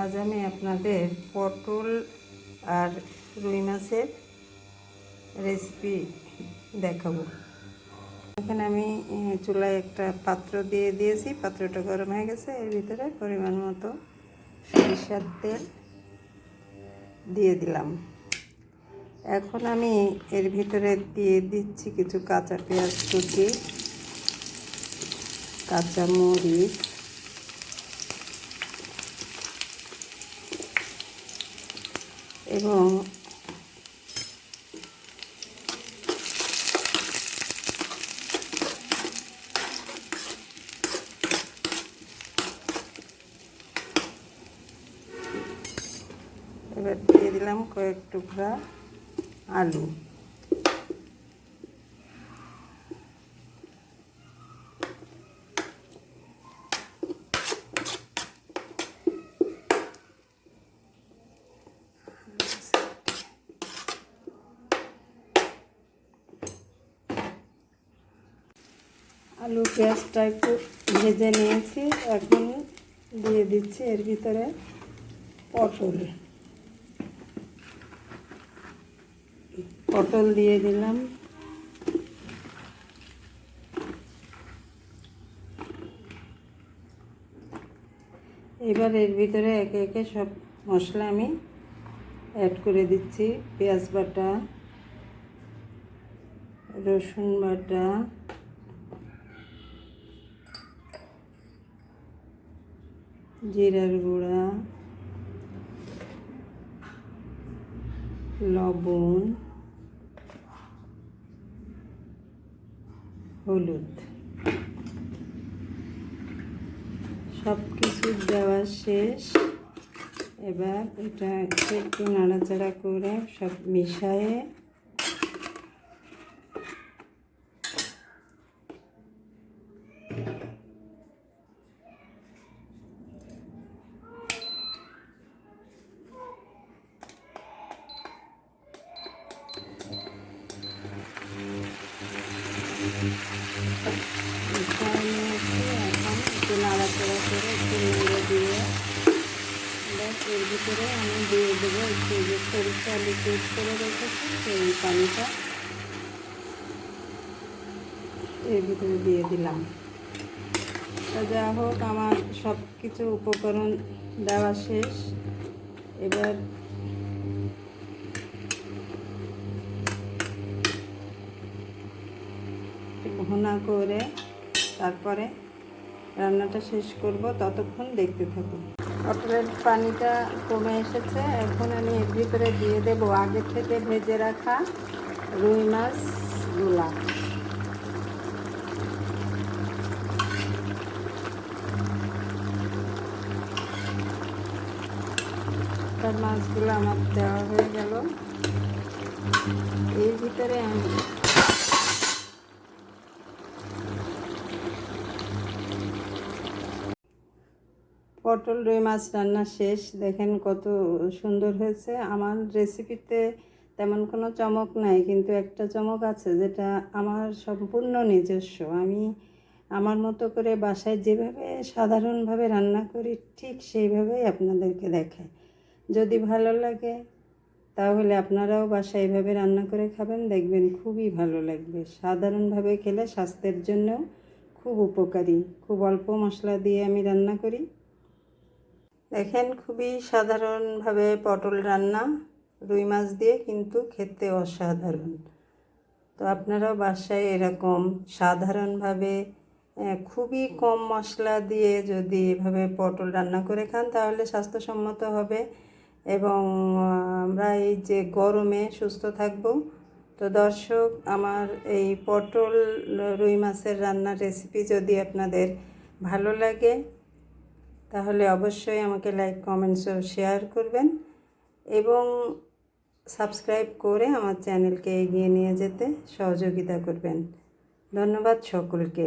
আজ আমি আপনাদের পটল আর রুই মাছের রেসিপি দেখাবো। এখানে আমি চুলায় একটা পাত্র দিয়ে দিয়েছি। পাত্রটা গরম হয়ে গেছে। এর ভিতরে পরিমাণ মতো সরিষার তেল দিয়ে দিলাম। এখন আমি এর ভিতরে দিয়ে দিচ্ছি কিছু কাঁচা পেঁয়াজ কুচি, কাঁচা মরিচ এবং এবার দিয়ে দিলাম কয়েক টুকরা আলু। আলু পেঁয়াজটা একটু ভেজে নিয়েছি, এখন দিয়ে দিচ্ছি এর ভিতরে পটল। পটল দিয়ে দিলাম। এবার এর ভিতরে একে একে সব মশলা আমি অ্যাড করে দিচ্ছি। পেঁয়াজ বাটা, রসুন বাটা জিরার গুঁড়া, লবণ, হলুদ। সব কিছু দেওয়া শেষ। এবার এটা একটু নাড়াচাড়া করে সব মিশায়ে নিয়েছি এখন একটু নাড়াচাড়া করে একটু নেড়ে দিয়ে ব্যাস এর ভিতরে আমি দিয়ে দেবো একটু যে সরিষা লিকুইড করে রেখেছি সেই পানিটা। এর ভিতরে দিয়ে দিলাম। তা যা হোক, আমার সব কিছু উপকরণ দেওয়া শেষ। এবার ঘন করে তারপরে রান্নাটা শেষ করব। ততক্ষণ দেখতে থাকুন। পটলের পানিটা কমে এসেছে। এখন আমি এর ভিতরে দিয়ে দেবো আগে থেকে ভেজে রাখা রুই মাছগুলা। মাছগুলো আমার দেওয়া হয়ে গেল। এর ভিতরে আমি পটল, রুই মাছ রান্না শেষ। দেখেন কত সুন্দর হয়েছে। আমার রেসিপিতে তেমন কোনো চমক নাই, কিন্তু একটা চমক আছে যেটা আমার সম্পূর্ণ নিজস্ব। আমি আমার মতো করে বাসায় যেভাবে সাধারণভাবে রান্না করি, ঠিক সেইভাবেই আপনাদেরকে দেখাই। যদি ভালো লাগে, তাহলে আপনারাও বাসায় এভাবে রান্না করে খাবেন। দেখবেন খুবই ভালো লাগবে। সাধারণভাবে খেলে স্বাস্থ্যের জন্যও খুব উপকারী। খুব অল্প মশলা দিয়ে আমি রান্না করি। দেখেন খুবই সাধারণভাবে পটল রান্না, রুই মাছ দিয়ে কিন্তু খেতে অসাধারণ। তো আপনারাও বাসায় এরকম সাধারণভাবে খুবই কম মশলা দিয়ে যদি এভাবে পটল রান্না করে খান তাহলে স্বাস্থ্যসম্মত হবে এবং আমরা এই যে গরমে সুস্থ থাকব। তো দর্শক, আমার এই পটল, রুই মাছের রান্নার রেসিপি যদি আপনাদের ভালো লাগে তাহলে অবশ্যই আমাকে লাইক কমেন্টস ও শেয়ার করবেন এবং সাবস্ক্রাইব করে আমার চ্যানেলকে এগিয়ে নিয়ে যেতে সহযোগিতা করবেন। ধন্যবাদ সকলকে।